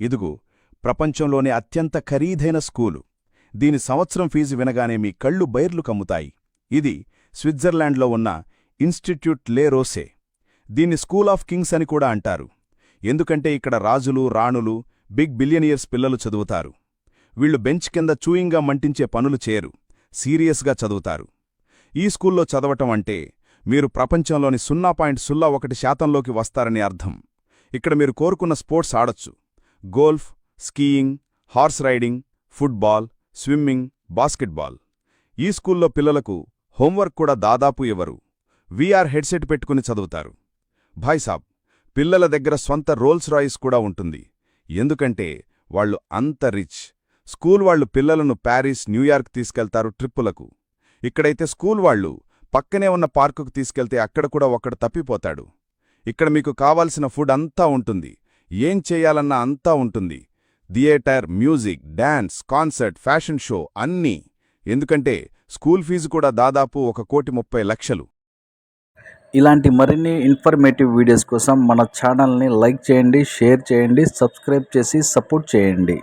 ఇదుగు ప్రపంచంలోనే అత్యంత ఖరీదైన స్కూలు. దీని సంవత్సరం ఫీజు వినగానే మీ కళ్ళు బైర్లు కమ్ముతాయి. ఇది స్విట్జర్లాండ్లో ఉన్న ఇన్స్టిట్యూట్ లే రోసే. దీన్ని స్కూల్ ఆఫ్ కింగ్స్ అని కూడా అంటారు. ఎందుకంటే ఇక్కడ రాజులు రాణులు బిగ్ బిలియనియర్స్ పిల్లలు చదువుతారు. వీళ్ళు బెంచ్ కింద చూయింగా మంటించే పనులు చేయరు. సీరియస్గా చదువుతారు. ఈ స్కూల్లో చదవటం అంటే మీరు ప్రపంచంలోని సున్నా పాయింట్ సున్నా ఒకటి శాతంలోకి వస్తారని అర్థం. ఇక్కడ మీరు కోరుకున్న స్పోర్ట్స్ ఆడొచ్చు. Golf skiing horse riding football swimming basketball. ఈ స్కూల్లో పిల్లలకు హోంవర్క్ కూడా దాదాపు ఇవ్వరు వీఆర్ హెడ్సెట్ పెట్టుకుని చదువుతారు. భాయ్సాబ్ పిల్లల దగ్గర స్వంత రోల్స్ రాయిస్ కూడా ఉంటుంది. ఎందుకంటే వాళ్ళు అంత రిచ్. స్కూల్ వాళ్ళు పిల్లలను ప్యారిస్ న్యూయార్క్ తీసుకెళ్తారు ట్రిప్పులకు. ఇక్కడైతే స్కూల్ వాళ్ళు పక్కనే ఉన్న పార్కుకు తీసుకెళ్తే అక్కడ కూడా ఒక్కడు తప్పిపోతాడు. ఇక్కడ మీకు కావాల్సిన ఫుడ్ అంతా ఉంటుంది. ఏం చేయాలన్నా అంతా ఉంటుంది. Theatre music dance concert fashion show అన్నీ. ఎందుకంటే స్కూల్ ఫీజు కూడా దాదాపు ఒక కోటి ముప్పై లక్షలు. ఇలాంటి మరిన్ని ఇన్ఫర్మేటివ్ వీడియోస్ కోసం మన ఛానల్ని లైక్ చేయండి షేర్ చేయండి సబ్స్క్రైబ్ చేసి సపోర్ట్ చేయండి.